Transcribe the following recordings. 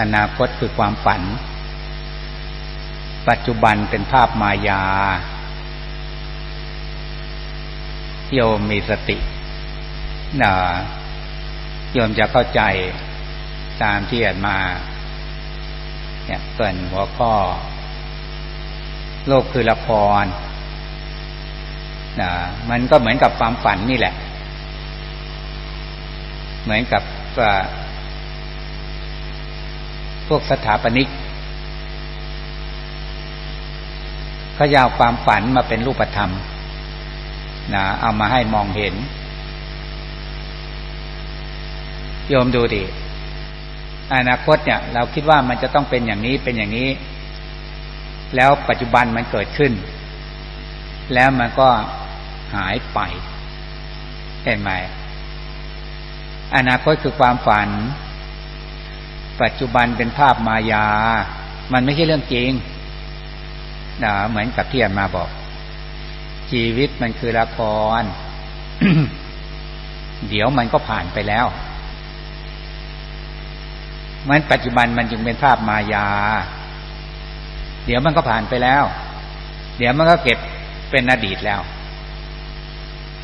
อนาคตคือความฝัน ปัจจุบันเป็นภาพมายา โยมมีสตินะโยมจะเข้าใจตามที่อ่านมา เนี่ยเกินหัวข้อ โลกคือละครนะมันก็เหมือนกับความฝันนี่แหละ เหมือนกับ พวกสถาปนิกเขายาวความฝันมาเป็นรูปธรรมนะเอามาให้มองเห็น โยมดูดิอนาคตเนี่ย เราคิดว่ามันจะต้องเป็นอย่างนี้เป็นอย่างนี้ แล้วปัจจุบันมันเกิดขึ้น แล้วมันก็หายไปเห็นไหมอนาคตคือความฝัน ปัจจุบันเป็นภาพมายา มันไม่ใช่เรื่องจริงนะเหมือนกับที่อามาบอก ชีวิตมันคือละคร เดี๋ยวมันก็ผ่านไปแล้วมันปัจจุบันมันจึงเป็นภาพมายา เดี๋ยวมันก็ผ่านไปแล้ว เดี๋ยวมันก็เก็บเป็นอดีตแล้ว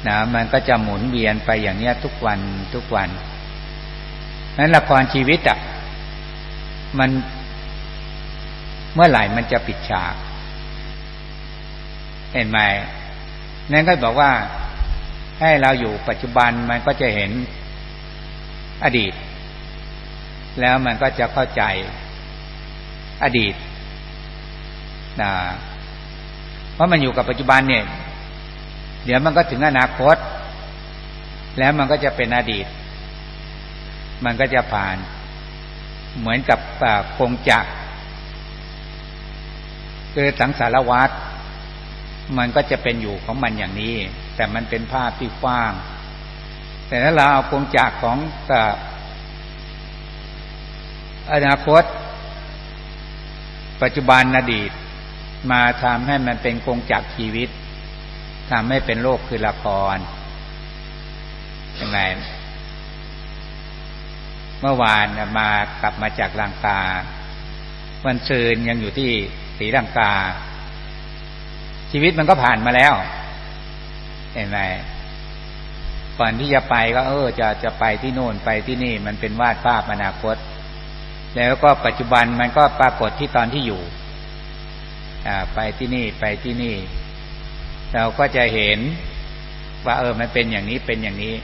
นะมันก็จะหมุนเวียนไปอย่างเนี้ยทุกวันทุกวันนั้นละครชีวิตอะ่ะ มันเมื่อไหร่มันจะปิดฉาก เห็นไหมนั่นก็บอกว่าให้เราอยู่ปัจจุบันมันก็จะเห็นอดีต แล้วมันก็จะเข้าใจอดีตนะเพราะมันอยู่กับปัจจุบันเนี่ย เดี๋ยวมันก็ถึงอนาคต แล้วมันก็จะเป็นอดีต มันก็จะผ่าน เหมือนกับคงจักคือสังสารวัตรมันก็จะเป็นอยู่ของมันอย่างนี้ แต่มันเป็นภาพที่กว้าง แต่ถ้าเราเอากงจากของอนาคต ปัจจุบันอดีต มาทำให้มันเป็นกงจากชีวิตทำให้เป็นโลกคือละครยังไง เมื่อวานมากลับมาจากลังกา วันซืนยังอยู่ที่ศรีลังกา ชีวิตมันก็ผ่านมาแล้ว เห็นไหมก่อนที่จะไปก็ เออ จะจะไปที่โน่นไปที่นี่ มันเป็นวาดภาพอนาคต แล้วก็ปัจจุบันมันก็ปรากฏที่ตอนที่อยู่ไปที่นี่ไปที่นี่ เราก็จะเห็นว่า เออ มันเป็นอย่างนี้เป็นอย่างนี้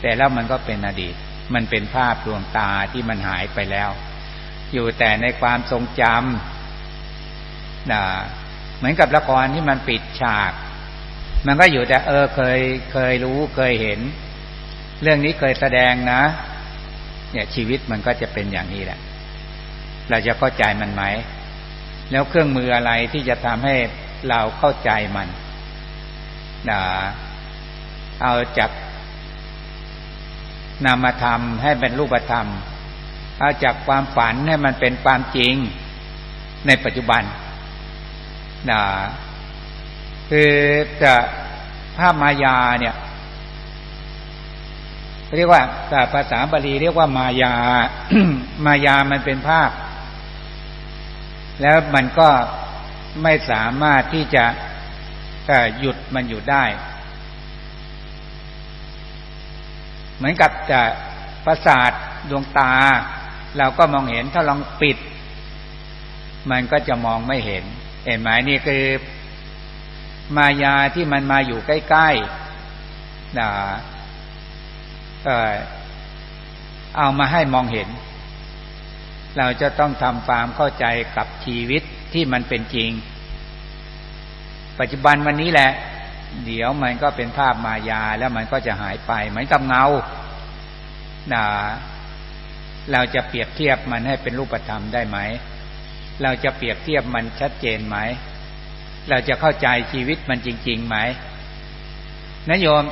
แต่แล้วมันก็เป็นอดีต มันเป็นภาพดวงตาที่มันหายไปแล้ว อยู่แต่ในความทรงจำนะเหมือนกับละครที่มันปิดฉาก มันก็อยู่แต่เออเคยเคยรู้เคยเห็น เรื่องนี้เคยแสดงนะ เนี่ยชีวิตมันก็จะเป็นอย่างนี้แหละ เราจะเข้าใจมันไหม แล้วเครื่องมืออะไรที่จะทำให้เราเข้าใจมันนะเอาจาก นามธรรมให้เป็นรูปธรรม เอาจากความฝันให้มันเป็นความจริงในปัจจุบันนะคือจะภาพมายาเนี่ย เรียกว่าแต่ภาษาบาลีเรียกว่ามายา มายามันเป็นภาพ แล้วมันก็ไม่สามารถที่จะหยุดมันอยู่ได้ เหมือนกับจะประสาทดวงตา เราก็มองเห็นถ้าลองปิด มันก็จะมองไม่เห็น เห็นไหมนี่คือ มายาที่มันมาอยู่ใกล้ๆนะเออเอามาให้มองเห็น เราจะต้องทำความเข้าใจกับชีวิตที่มันเป็นจริง ปัจจุบันวันนี้แหละ เดี๋ยวมันก็เป็นภาพมายาแล้วมันก็จะหายไปเหมือนกับเงานะเราจะเปรียบเทียบมันให้เป็นรูปธรรมได้ไหม เราจะเปรียบเทียบมันชัดเจนไหม เราจะเข้าใจชีวิตมันจริงๆไหมนะโยม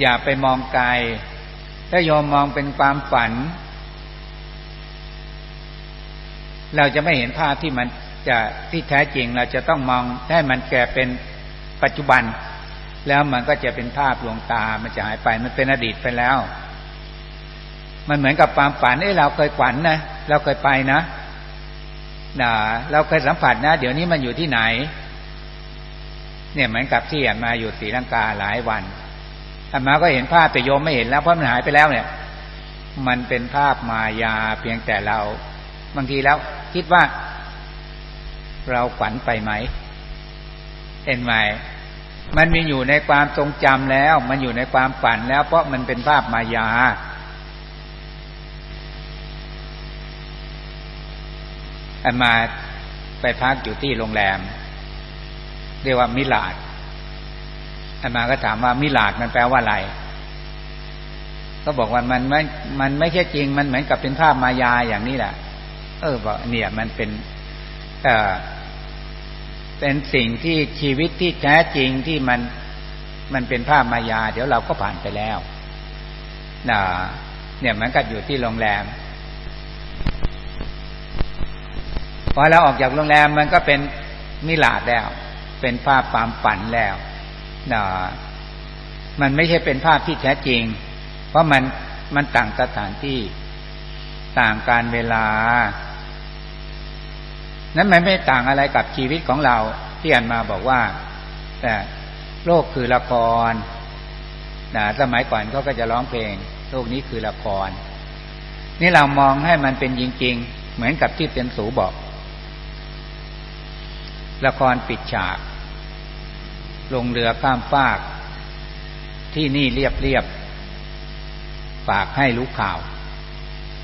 อย่าไปมองไกลถ้าโยมมองเป็นความฝัน เราจะไม่เห็นภาพที่มันจะที่แท้จริง เราจะต้องมองให้มันแก่เป็นปัจจุบัน แล้วมันก็จะเป็นภาพลวงตา มันจะหายไป มันเป็นอดีตไปแล้ว มันเหมือนกับความฝันเอ้เราเคยฝันนะ เราเคยไปนะนะเราเคยสัมผัสนะ เดี๋ยวนี้มันอยู่ที่ไหน เนี่ยเหมือนกับที่อามาอยู่ศรีลังกาหลายวันอามาก็เห็นภาพแต่โยมไม่เห็นแล้วเพราะมันหายไปแล้วเนี่ย มันเป็นภาพมายาเพียงแต่เรา บางทีแล้ว คิดว่า เราฝันไปไหมเห็นไหม มันมีอยู่ในความทรงจำแล้ว มันอยู่ในความฝันแล้ว เพราะมันเป็นภาพมายา อันมาไปพักอยู่ที่โรงแรม เรียกว่ามิลาดอันมาก็ถามว่ามิลาดมันแปลว่าอะไร ก็บอกว่ามันไม่มันไม่ใช่จริง มันเหมือนกับเป็นภาพมายาอย่างนี้แหละ เออบอกเนี่ย มันเป็น เอ่อ เป็นสิ่งที่ชีวิตที่แท้จริงที่มันมันเป็นภาพมายา เดี๋ยวเราก็ผ่านไปแล้วนะเนี่ยเหมือนกับอยู่ที่โรงแรมพอเราออกจากโรงแรมมันก็เป็นมิลาดแล้ว เป็นภาพความฝันแล้วนะมันไม่ใช่เป็นภาพที่แท้จริง เพราะมันมันต่างสถานที่ต่างการเวลา นั้นมันไม่ต่างอะไรกับชีวิตของเราที่อันมาบอกว่าแต่โลกคือละครนะสมัยก่อนเขาก็จะร้องเพลง โลกนี้คือละคร นี่เรามองให้มันเป็นจริง ๆ เหมือนกับที่เตียนสูบอก ละครปิดฉาก ลงเรือข้ามฟาก ที่นี่เรียบเรียบฝากให้รู้ข่าว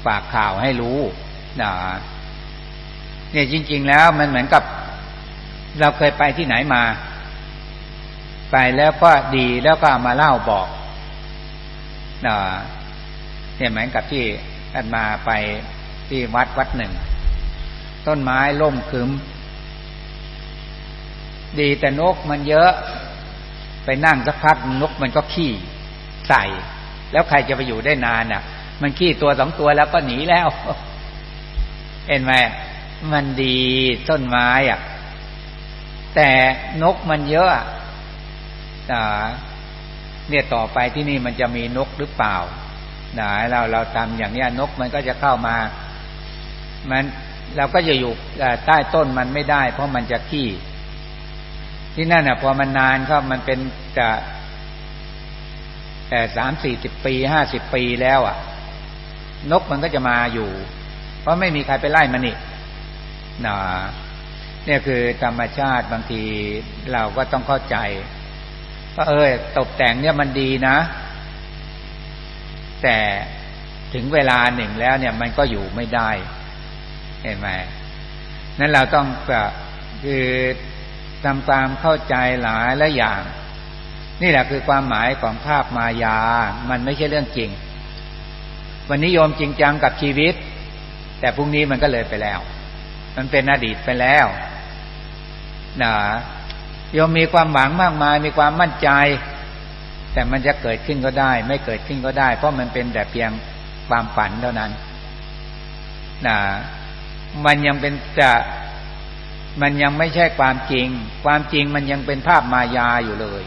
ฝากข่าวให้รู้นะ เนี่ยจริง ๆ แล้วมันเหมือนกับ เราเคยไปที่ไหนมา ไปแล้วก็ดีแล้วก็มาเล่าบอกเนี่ยเหมือนกับที่ท่านมาไปที่วัดวัดหนึ่ง ต้นไม้ล่มคึมดีแต่นกมันเยอะ ไปนั่งสักพักนกมันก็ขี้ใส่ แล้วใครจะไปอยู่ได้นานอะ มันขี้ตัวสองตัวแล้วก็หนีแล้ว เห็นไหม มันดีต้นไม้อะ แต่นกมันเยอะอะเนี่ยต่อไปที่นี่มันจะมีนกหรือเปล่านะเราเราทำอย่างนี้นกมันก็จะเข้ามา มันเราก็จะอยู่ใต้ต้นมันไม่ได้ เพราะมันจะขี้ ที่นั่นอะพอมันนานก็มันเป็นจะแต่สามสี่สิบปีห้าสิบปีแล้ว อะ นกมันก็จะมาอยู่ เพราะไม่มีใครไปไล่มันอี นะเนี่ยคือธรรมชาติบางทีเราก็ต้องเข้าใจว่าเออตกแต่งเนี่ยมันดีนะ แต่ถึงเวลาหนึ่งแล้วเนี่ยมันก็อยู่ไม่ได้เห็นไหมนั้นเราต้องคือทำความเข้าใจหลายและอย่าง นี่แหละคือความหมายของภาพมายา มันไม่ใช่เรื่องจริง วันนี้โยมจริงจังกับชีวิต แต่พรุ่งนี้มันก็เลยไปแล้ว มันเป็นอดีตไปแล้วนะโยมมีความหวังมากมาย มีความมั่นใจ แต่มันจะเกิดขึ้นก็ได้ ไม่เกิดขึ้นก็ได้ เพราะมันเป็นแต่เพียงความฝันเท่านั้นนะมันยังเป็นจะมันยังไม่ใช่ความจริง ความจริงมันยังเป็นภาพมายาอยู่เลย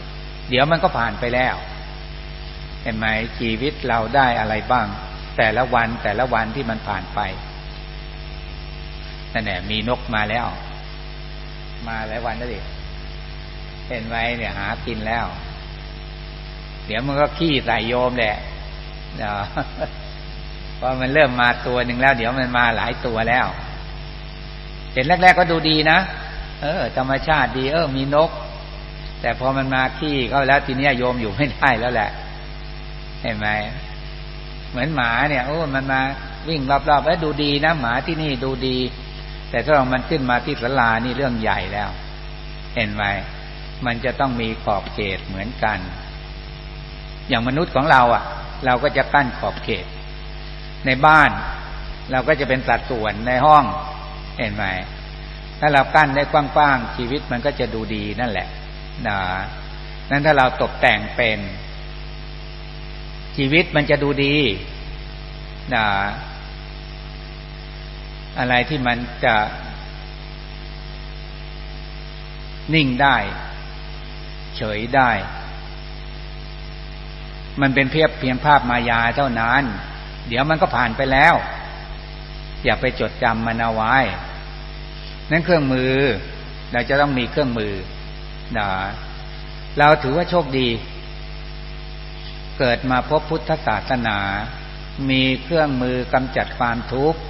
เดี๋ยวมันก็ผ่านไปแล้ว เห็นไหมชีวิตเราได้อะไรบ้าง แต่ละวันแต่ละวันที่มันผ่านไป นั่นแหละมีนกมาแล้ว มาหลายวันแล้วดิเห็นไหมเนี่ยหากินแล้ว เดี๋ยวมันก็ขี้ใส่โยมแหละเนาะพอมันเริ่มมาตัวหนึ่งแล้ว เดี๋ยวมันมาหลายตัวแล้ว เห็นแรก ๆ ก็ดูดีนะเออ ธรรมชาติดี เออ มีนก แต่พอมันมาขี้เขาแล้วทีนี้โยมอยู่ไม่ได้แล้วแหละ เห็นไหมเหมือนหมาเนี่ยโอ้มันมาวิ่งรอบๆแล้วดูดีนะหมาที่นี่ดูดี แต่ถ้ามันขึ้นมาที่สลานี่เรื่องใหญ่แล้ว เห็นไหมมันจะต้องมีขอบเขตเหมือนกัน อย่างมนุษย์ของเราอะ เราก็จะกั้นขอบเขต ในบ้านเราก็จะเป็นสัดส่วนในห้อง เห็นไหมถ้าเรากั้นได้กว้างๆชีวิตมันก็จะดูดีนั่นแหละนะนั้นถ้าเราตกแต่งเป็น ชีวิตมันจะดูดีนะ อะไรที่มันจะนิ่งได้ เฉยได้ มันเป็นเพียบเพียงภาพมายาเท่านั้น เดี๋ยวมันก็ผ่านไปแล้ว อย่าไปจดจำมันเอาไว้ นั่นเครื่องมือ เราจะต้องมีเครื่องมือนะเราถือว่าโชคดี เกิดมาพบพุทธศาสนา มีเครื่องมือกำจัดความทุกข์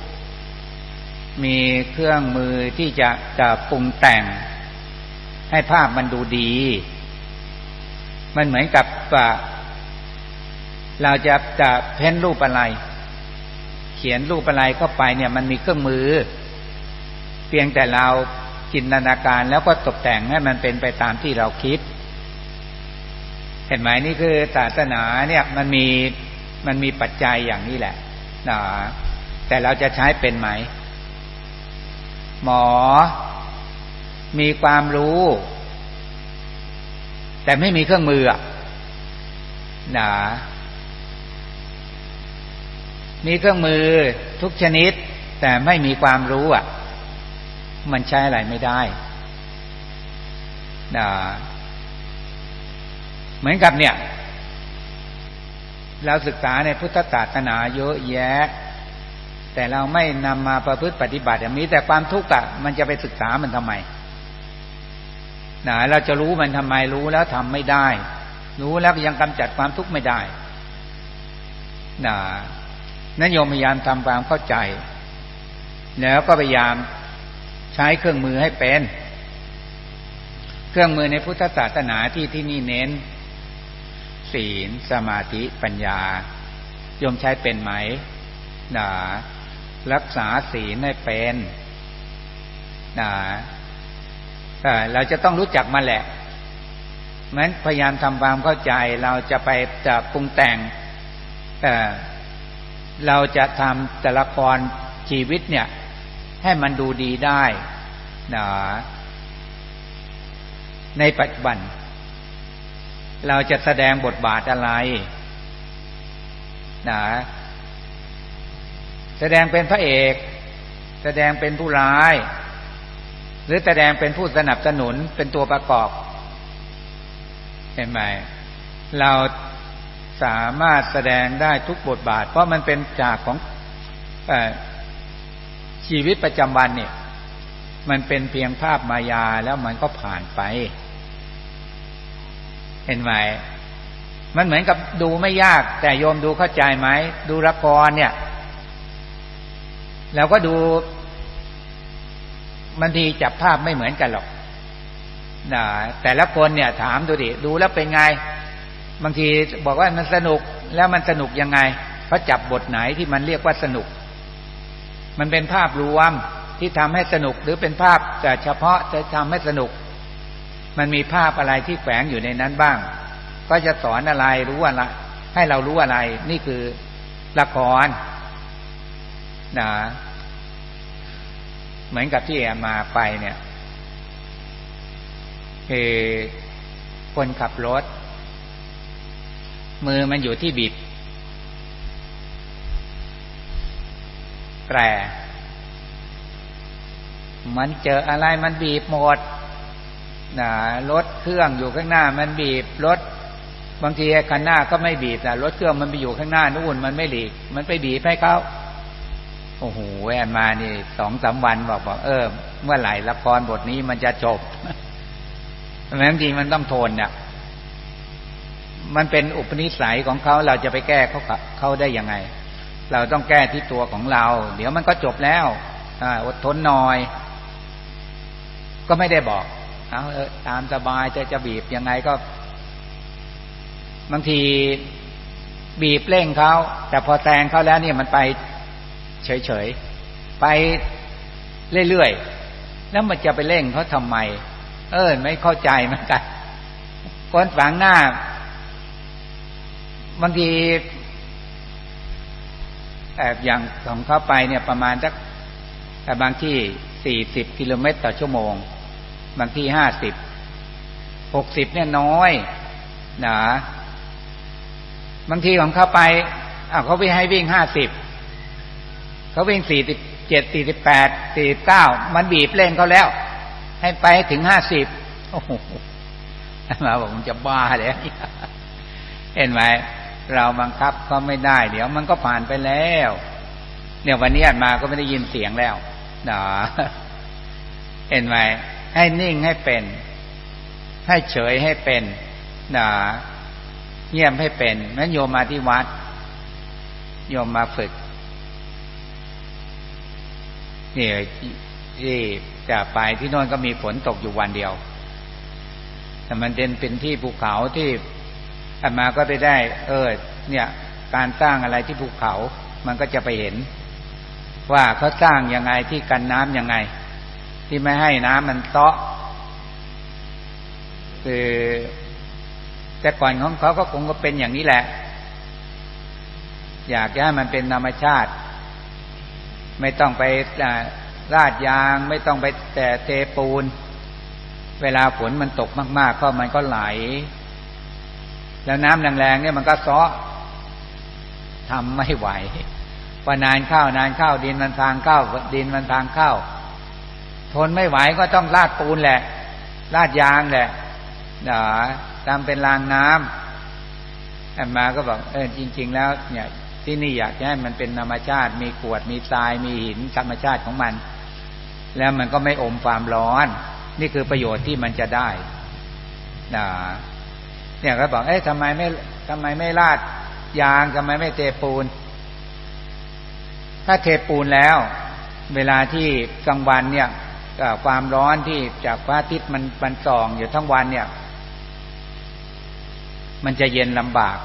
มีเครื่องมือที่จะจะปรุงแต่ง ให้ภาพมันดูดี มันเหมือนกับเราจะจะเพ้นรูปอะไร เขียนรูปอะไรเข้าไปเนี่ย มันมีเครื่องมือ เพียงแต่เราจินตนาการแล้วก็ตกแต่งให้มันเป็นไปตามที่เราคิด เห็นไหมนี่คือศาสนาเนี่ยมันมีมันมีปัจจัยอย่างนี้แหละนะแต่เราจะใช้เป็นไหม หมอ มีความรู้ แต่ไม่มีเครื่องมืออะนะมีเครื่องมือทุกชนิด แต่ไม่มีความรู้อะ มันใช้อะไรไม่ได้นะเหมือนกับเนี่ย เราศึกษาในพุทธศาสนาเยอะแยะ แต่เราไม่นำมาประพฤติปฏิบัติมีแต่ความทุกข์อะมันจะไปศึกษามันทำไมนะเราจะรู้มันทำไมรู้แล้วทำไม่ได้ รู้แล้วยังกำจัดความทุกข์ไม่ได้นะนั้นโยมพยายามทำความเข้าใจ แล้วก็พยายามใช้เครื่องมือให้เป็น เครื่องมือในพุทธศาสนาที่ที่นี่เน้น ศีลสมาธิปัญญาโยมใช้เป็นไหมนะ รักษาศีลให้เป็นนะเราจะต้องรู้จักมาแหละมันพยายามทำความเข้าใจ เราจะไปจะปรุงแต่งเราจะทำแต่ละครชีวิตเนี่ย ให้มันดูดีได้นะในปัจจุบัน เราจะแสดงบทบาทอะไรนะ แสดงเป็นพระเอก แสดงเป็นผู้ร้าย หรือแสดงเป็นผู้สนับสนุนเป็นตัวประกอบ เห็นไหมเราสามารถแสดงได้ทุกบทบาท เพราะมันเป็นจากของอชีวิตประจำวันเนี่ย มันเป็นเพียงภาพมายาแล้วมันก็ผ่านไป เห็นไหมมันเหมือนกับดูไม่ยาก แต่โยมดูเข้าใจไหมดูละครเนี่ย แล้วก็ดูมันทีจับภาพไม่เหมือนกันหรอกนะแต่ละคนเนี่ย ถามดูดิดูแล้วเป็นไง บางทีบอกว่ามันสนุกแล้วมันสนุกยังไงเพราะจับบทไหนที่มันเรียกว่าสนุก มันเป็นภาพรวมที่ทำให้สนุกหรือเป็นภาพแต่เฉพาะจะทำให้สนุก มันมีภาพอะไรที่แฝงอยู่ในนั้นบ้าง ก็จะสอนอะไรรู้อะไรให้เรารู้อะไร นี่คือละครนะ เหมือนกับที่แอมาไปเนี่ยคือคนขับรถ มือมันอยู่ที่บีบแตรมันเจออะไรมันบีบหมดนะรถเครื่องอยู่ข้างหน้า มันบีบรถบางทีคันหน้าก็ไม่บีบนะรถเครื่องมันไปอยู่ข้างหน้านู่นมันไม่หลีก มันไปบีบให้เขา โอ้โหแอนมานี่สองสาวันบอกบอกเออ เมื่อไหร่ละครบทนี้มันจะจบแม้บางทีมันต้องทนเนี่ยมันเป็นอุปนิสัยของเขาเราจะไปแก้เขาเขาได้ยังไง เราต้องแก้ที่ตัวของเรา เดี๋ยวมันก็จบแล้วอดทนหน่อย ก็ไม่ได้บอกเอาเออตามสบายจะจะบีบยังไงก็ บางทีบีบเร่งเขาแต่พอแซงเขาแล้วเนี่ยมันไป เฉยๆ ไปเรื่อยๆ แล้วมันจะไปเร่งเขาทำไม เออไม่เข้าใจเหมือนกันคนฝังหน้าบางทีแอบอย่างของเข้าไปเนี่ยประมาณสักแต่บางที่สี่สิบกิโลเมตรต่อชั่วโมง บางที่ห้าสิบหกสิบเนี่ยน้อยนะบางทีของเข้าไปอ้าเขาวิ่งให้วิ่งห้าสิบ เขาวิ่งสี่สิบเจ็ดสี่สิบแปดสี่เก้ามันบีบเร่งเขาแล้ว ให้ไปถึงห้าสิบโอ้โหมาบอกมันจะบ้าเลยเห็นไหมเราบังคับก็ไม่ได้ เดี๋ยวมันก็ผ่านไปแล้ว เนี่ยวันนี้อามาก็ไม่ได้ยินเสียงแล้วนาเห็นไหมให้นิ่งให้เป็น ให้เฉยให้เป็นนาเงียบให้เป็นนั้นโยมมาที่วัด โยมมาฝึก นี่ยที่จะไปที่โน่นก็มีฝนตกอยู่วันเดียว แต่มันเป็นเป็นที่ภูเขาที่อามาก็ไปได้ เออ เนี่ย การสร้างอะไรที่ภูเขา มันก็จะไปเห็น ว่าเขาสร้างยังไงที่กันน้ำยังไง ที่ไม่ให้น้ำมันเตาะคือแต่ก่อนของเขาก็คงก็เป็นอย่างนี้แหละ อยากให้มันเป็นธรรมชาติ ไม่ต้องไปราดยาง ไม่ต้องไปแต่เทปูน เวลาฝนมันตกมาก ๆ ก็มันก็ไหล แล้วน้ำแรงๆเนี่ยมันก็ซ้อทำไม่ไหวพอนานเข้านานเข้าดินมันทางเข้าดินมันทางเข้าทนไม่ไหวก็ต้องลาดปูนแหละลาดยางแหละเนาะทำเป็นรางน้ำแอมมาก็บอกเออจริง ๆ แล้ว เนี่ย ที่นี่อยากให้มันเป็นธรรมชาติ มีกวดมีทรายมีหินธรรมชาติของมัน แล้วมันก็ไม่อมความร้อน นี่คือประโยชน์ที่มันจะได้นะเนี่ยก็บอกเอ๊ะทำไมไม่ทำไมไม่ลาดยางทำไมไม่เทปูน ถ้าเทปูนแล้ว เวลาที่กลางวันเนี่ยความร้อนที่จากพระอาทิตย์มันมันส่องอยู่ทั้งวันเนี่ย มันจะเย็นลำบาก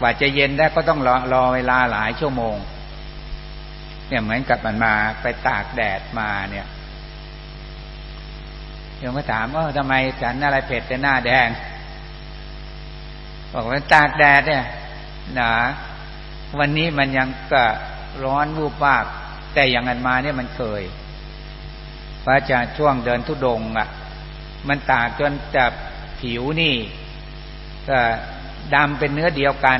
กว่าจะเย็นได้ก็ต้องรอรอเวลาหลายชั่วโมง เนี่ยเหมือนกับมันมาไปตากแดดมาเนี่ยโยมก็ถามว่าทำไมฉันอะไรเผ็ดแต่หน้าแดง บอกว่าตากแดดเนี่ยหนาวันนี้มันยังก็ร้อนวูบวาบแต่อย่างนั้นมาเนี่ยมันเคยพระอาจารย์ช่วงเดินทุดงอะ มันตากจนจับผิวนี่ ก็ ดำเป็นเนื้อเดียวกัน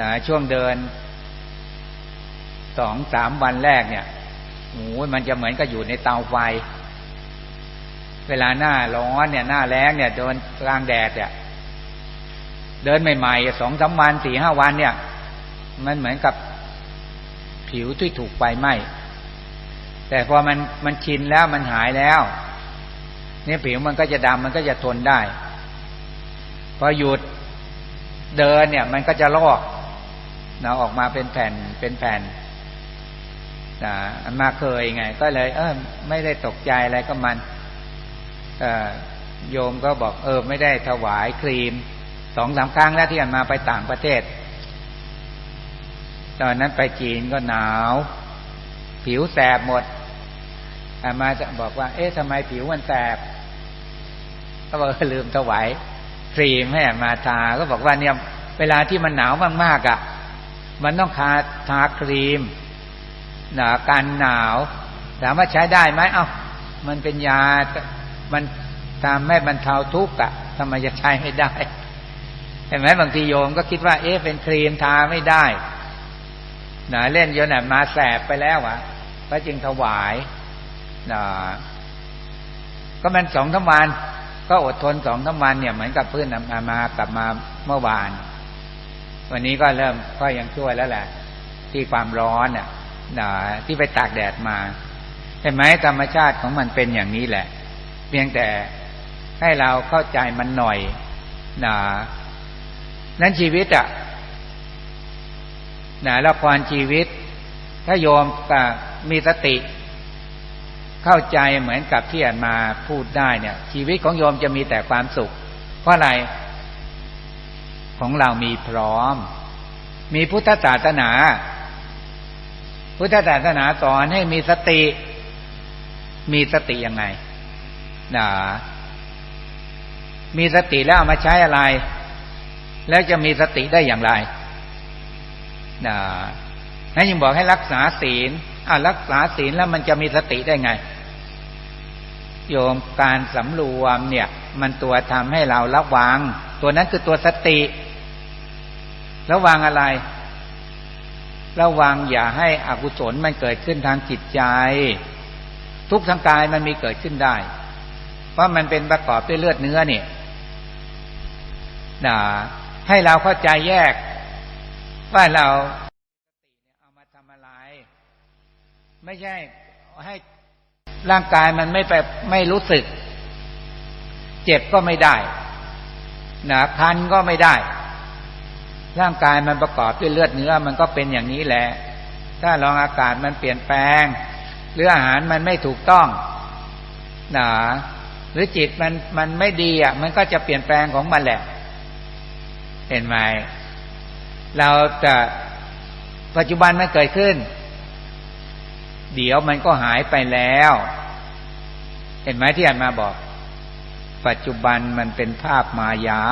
นะช่วงเดินสองสามวันแรกเนี่ยโอ้ยมันจะเหมือนกับอยู่ในเตาไฟ เวลาหน้าร้อนเนี่ย หน้าแรงเนี่ยเดินกลางแดดเนี่ยเดินใหม่ๆสองสาวันสี่ห้าวันเนี่ย มันเหมือนกับผิวที่ถูกไฟไหม้แต่พอมันมันชินแล้วมันหายแล้ว เนี่ยผิวมันก็จะดำมันก็จะทนได้ พอหยุดเดินเนี่ย มันก็จะลอกนะออกมาเป็นแผ่นเป็นแผ่นนะมาเคยไง ก็เลย เออไม่ได้ตกใจอะไรก็มันโยมก็บอก เออ ไม่ได้ถวายครีมสองสามครั้งแล้วที่อันมาไปต่างประเทศ ตอนนั้นไปจีนก็หนาว ผิวแสบหมดอามาจะบอกว่า เอ๊ะทำไมผิวมันแสบก็บอกลืมถวาย ครีมให้มาทา ก็บอกว่าเนี่ยเวลาที่มันหนาวมากๆอะ มันต้องทาทาครีมหนาการหนาวถามว่าใช้ได้ไหมเอ้ามันเป็นยา มันทำให้บรรเทาทุกข์อะทำไมจะใช้ไม่ได้เห็นไหมบางทีโยมก็คิดว่า เอ๊ะเป็นครีมทาไม่ได้หนาเล่นโยนมาแสบไปแล้วอะก็จึงถวายนะก็มันสองทั้งวัน ก็อดทนสองทั้งวันเนี่ยเหมือนกับเพื่อนมามากลับมาเมื่อวาน วันนี้ก็เริ่มก็ยังช่วยแล้วแหละ ที่ความร้อนอะนะที่ไปตากแดดมาเห็นไหมธรรมชาติของมันเป็นอย่างนี้แหละ เพียงแต่ให้เราเข้าใจมันหน่อยนะนั้นชีวิตอะนะละครชีวิต ถ้าโยมมีสติ เข้าใจเหมือนกับที่อ่านมาพูดได้เนี่ย ชีวิตของโยมจะมีแต่ความสุข เพราะอะไร ของเรามีพร้อม มีพุทธศาสนา พุทธศาสนาสอนให้มีสติ มีสติยังไงนะมีสติแล้วเอามาใช้อะไร แล้วจะมีสติได้อย่างไรนะนั่นยังบอกให้รักษาศีลอ่ารักษาศีลแล้วมันจะมีสติได้ไง โยมการสำรวมเนี่ย มันตัวทำให้เราระวัง ตัวนั้นคือตัวสติ ระวังอะไร ระวังอย่าให้อกุศลมันเกิดขึ้นทางจิตใจ ทุกทางกายมันมีเกิดขึ้นได้ เพราะมันเป็นประกอบด้วยเลือดเนื้อเนี่ยนะให้เราเข้าใจแยก ว่าเราเอามาทำอะไม่ใช่ให้ ร่างกายมันไม่ไปไม่รู้สึก เจ็บก็ไม่ได้นะคันก็ไม่ได้ ร่างกายมันประกอบด้วยเลือดเนื้อมันก็เป็นอย่างนี้แหละ ถ้าลองอากาศมันเปลี่ยนแปลง หรืออาหารมันไม่ถูกต้องนะหรือจิตมันมันไม่ดีอะ มันก็จะเปลี่ยนแปลงของมันแหละ เห็นไหมเราจะปัจจุบันมันเกิดขึ้น เดี๋ยวมันก็หายไปแล้ว เห็นไหมที่อ่านมาบอก ปัจจุบันมันเป็นภาพมายา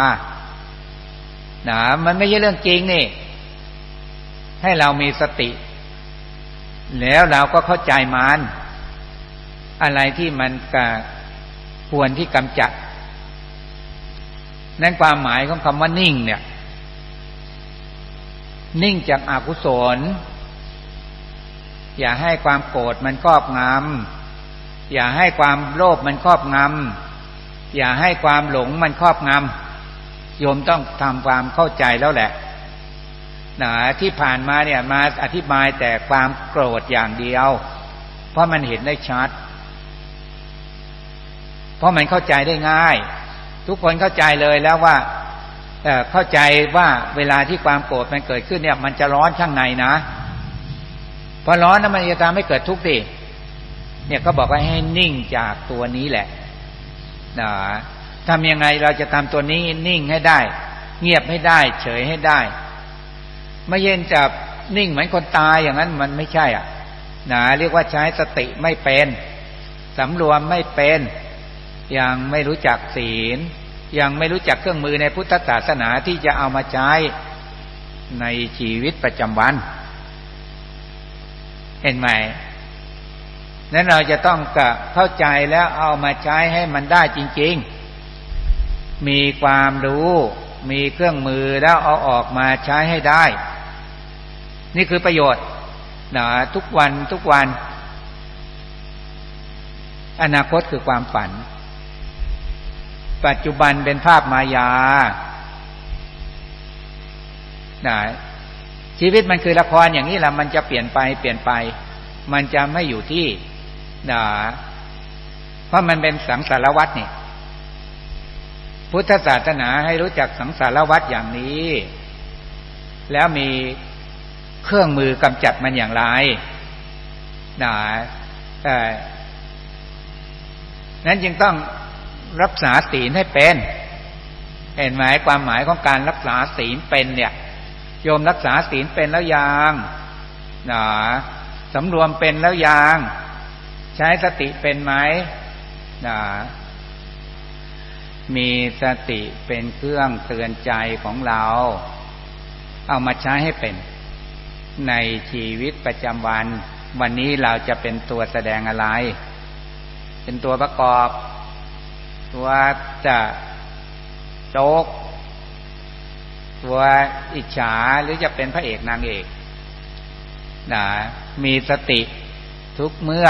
นะมันไม่ใช่เรื่องจริงนี่ ให้เรามีสติ แล้วเราก็เข้าใจมัน อะไรที่มันกควรที่กำจัด นั่นความหมายของคำว่านิ่งเนี่ย นิ่งจากอากุศล อย่าให้ความโกรธมันครอบงำอย่าให้ความโลภมันครอบงำอย่าให้ความหลงมันครอบงำโยมต้องทำความเข้าใจแล้วแหละนะที่ผ่านมาเนี่ยมาอธิบายแต่ความโกรธอย่างเดียว เพราะมันเห็นได้ชัด เพราะมันเข้าใจได้ง่าย ทุกคนเข้าใจเลยแล้วว่าเเข้าใจว่าเวลาที่ความโกรธมันเกิดขึ้นเนี่ย มันจะร้อนข้างในนะ พอร้อนแล้วมันจะทำให้เกิดทุกข์ดิเนี่ยก็บอกว่าให้นิ่งจากตัวนี้แหละนะทำยังไงเราจะทำตัวนี้นิ่งให้ได้ เงียบให้ได้ เฉยให้ได้ไม่เย็นจะนิ่งเหมือนคนตายอย่างนั้นมันไม่ใช่อะนะเรียกว่าใช้สติไม่เป็นสำรวมไม่เป็นยังไม่รู้จักศีล ยังไม่รู้จักเครื่องมือในพุทธศาสนาที่จะเอามาใช้ในชีวิตประจำวัน เห็นไหมนั้นเราจะต้องกเข้าใจแล้วเอามาใช้ให้มันได้จริง ๆ มีความรู้ มีเครื่องมือแล้วเอาออกมาใช้ให้ได้ นี่คือประโยชน์นะทุกวันทุกวัน อนาคตคือความฝัน ปัจจุบันเป็นภาพมายานะ ชีวิตมันคือละครอย่างนี้แหละมันจะเปลี่ยนไปเปลี่ยนไป มันจะไม่อยู่ที่นะเพราะมันเป็นสังสารวัตรนี่พุทธศาสนาให้รู้จักสังสารวัตรอย่างนี้ แล้วมีเครื่องมือกำจัดมันอย่างไรนะแต่นั้นจึงต้องรักษาศีลให้เป็น เห็นไหมความหมายของการรักษาศีลเป็นเนี่ย โยมรักษาศีลเป็นแล้วยางนะสำรวมเป็นแล้วยางใช้สติเป็นไหมนะมีสติเป็นเครื่องเตือนใจของเรา เอามาใช้ให้เป็น ในชีวิตประจำวัน วันนี้เราจะเป็นตัวแสดงอะไร เป็นตัวประกอบ ตัวจะโจก ตัวอิจฉาหรือจะเป็นพระเอกนางเอกนะมีสติทุกเมื่อ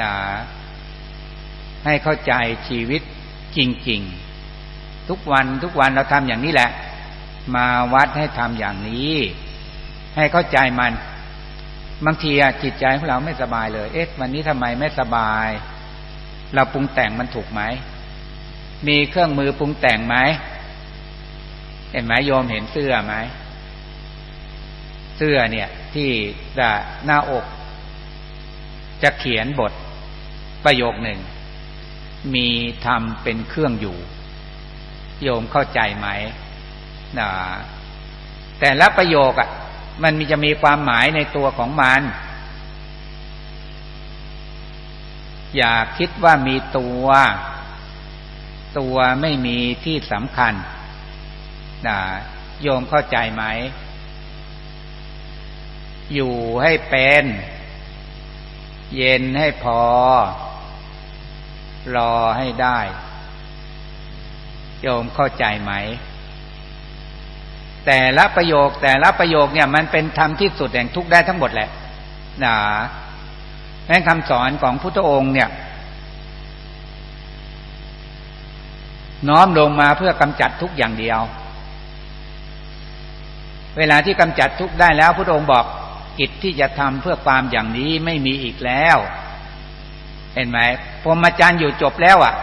นะให้เข้าใจชีวิตจริง ๆ ทุกวันทุกวันเราทำอย่างนี้แหละ มาวัดให้ทำอย่างนี้ ให้เข้าใจมัน บางทีจิตใจของเราไม่สบายเลย เอ๊ะวันนี้ทำไมไม่สบาย เราปรุงแต่งมันถูกไหม มีเครื่องมือปรุงแต่งไหม เห็นไหมโยมเห็นเสื้อไหมเสื้อเนี่ย ที่จะหน้าอก จะเขียนบทประโยคหนึ่ง มีธรรมเป็นเครื่องอยู่ โยมเข้าใจไหมนะแต่ละประโยคอะ่ะ มันมีจะมีความหมายในตัวของมัน อย่าคิดว่ามีตัว ตัวไม่มีที่สำคัญ นะโยมเข้าใจไหม อยู่ให้เป็น เย็นให้พอ รอให้ได้โยมเข้าใจไหม แต่ละประโยคแต่ละประโยคเนี่ย มันเป็นธรรมที่สุดแห่งทุกได้ทั้งหมดแหละนะนั่นคำสอนของพุทธองค์เนี่ย น้อมลงมาเพื่อกำจัดทุกอย่างเดียว เวลาที่กำจัดทุกข์ได้แล้วพระองค์บอกกิจที่จะทำเพื่อความอย่างนี้ไม่มีอีกแล้ว เห็นไหมพรหมจรรย์อยู่จบแล้วอะ่ะ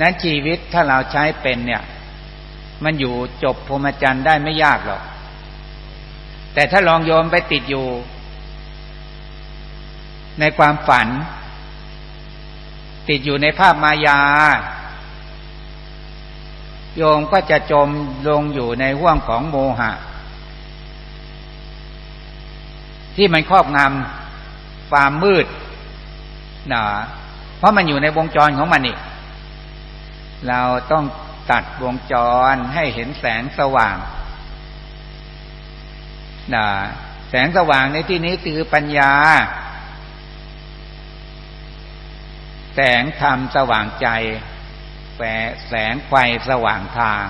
นั้นชีวิตถ้าเราใช้เป็นเนี่ย มันอยู่จบพรหมจรรย์ได้ไม่ยากหรอก แต่ถ้าลองโยมไปติดอยู่ ในความฝัน ติดอยู่ในภาพมายา โยมก็จะจมลงอยู่ในห่วงของโมหะ ที่มันครอบงำความมืดหนาเพราะมันอยู่ในวงจรของมันนี่เราต้องตัดวงจรให้เห็นแสงสว่างนะแสงสว่างในที่นี้คือปัญญา แสงธรรมสว่างใจ แสงไฟสว่างทาง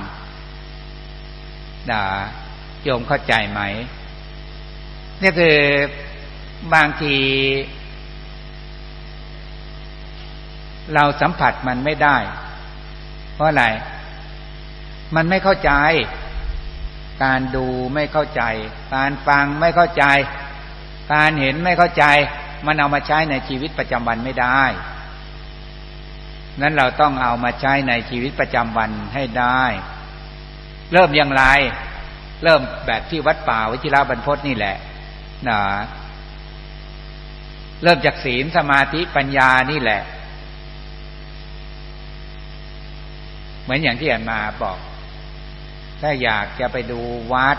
นะโยมเข้าใจไหมนี่คือบางที เราสัมผัสมันไม่ได้ เพราะอะไร มันไม่เข้าใจ การดูไม่เข้าใจ การฟังไม่เข้าใจ การเห็นไม่เข้าใจ มันเอามาใช้ในชีวิตประจำวันไม่ได้ นั้นเราต้องเอามาใช้ในชีวิตประจำวันให้ได้ เริ่มอย่างไร เริ่มแบบที่วัดป่าวิชิระบรรพตนี่แหละนะเริ่มจากศีลสมาธิปัญญานี่แหละ เหมือนอย่างที่อ่านมาบอก ถ้าอยากจะไปดูวัด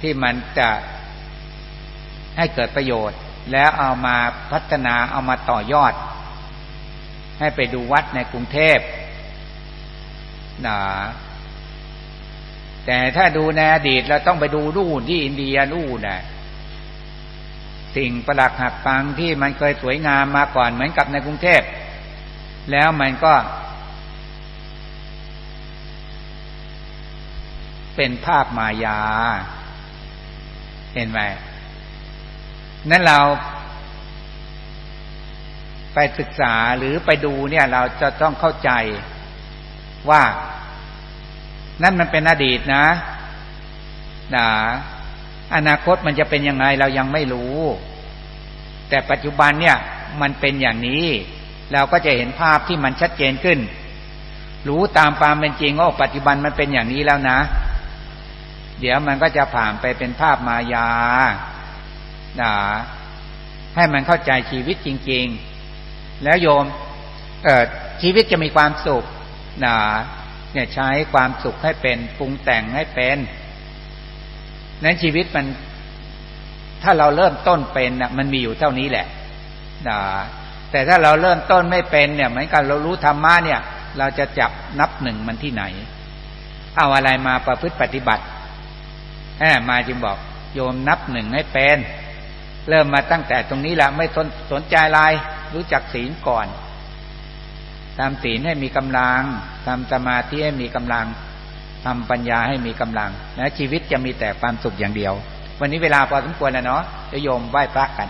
ที่มันจะให้เกิดประโยชน์ แล้วเอามาพัฒนาเอามาต่อยอด ให้ไปดูวัดในกรุงเทพนะแต่ถ้าดูในอดีตเราต้องไปดูรูนที่อินเดียรูนนะสิ่งประหลักหักปังที่มันเคยสวยงามมาก่อนเหมือนกับในกรุงเทพ แล้วมันก็เป็นภาพมายา เห็นไหมนั้นเรา ไปศึกษาหรือไปดูเนี่ยเราจะต้องเข้าใจว่านั่นมันเป็นอดีตนะนะอนาคตมันจะเป็นยังไงเรายังไม่รู้ แต่ปัจจุบันเนี่ยมันเป็นอย่างนี้ เราก็จะเห็นภาพที่มันชัดเจนขึ้น รู้ตามความเป็นจริงว่าปัจจุบันมันเป็นอย่างนี้แล้วนะ เดี๋ยวมันก็จะผ่านไปเป็นภาพมายานะให้มันเข้าใจชีวิตจริง ๆ แล้วโยมเออชีวิตจะมีความสุขนะเนี่ยใช้ความสุขให้เป็นปรุงแต่งให้เป็นนั้นชีวิตมันถ้าเราเริ่มต้นเป็นนะมันมีอยู่เท่านี้แหละนะแต่ถ้าเราเริ่มต้นไม่เป็นเนี่ยเหมือนกันเรารู้ธรรมะเนี่ย เราจะจับนับหนึ่งมันที่ไหน เอาอะไรมาประพฤติปฏิบัติแอบมาจึงบอก โยมนับหนึ่งให้เป็น เริ่มมาตั้งแต่ตรงนี้แหละไม่สนสนใจอะไร รู้จักศีลก่อนทำศีลให้มีกำลังทำสมาธิให้มีกำลังทำปัญญาให้มีกำลังและชีวิตจะมีแต่ความสุขอย่างเดียว วันนี้เวลาพอสมควรแล้วเนาะจะโยมไหว้พระกัน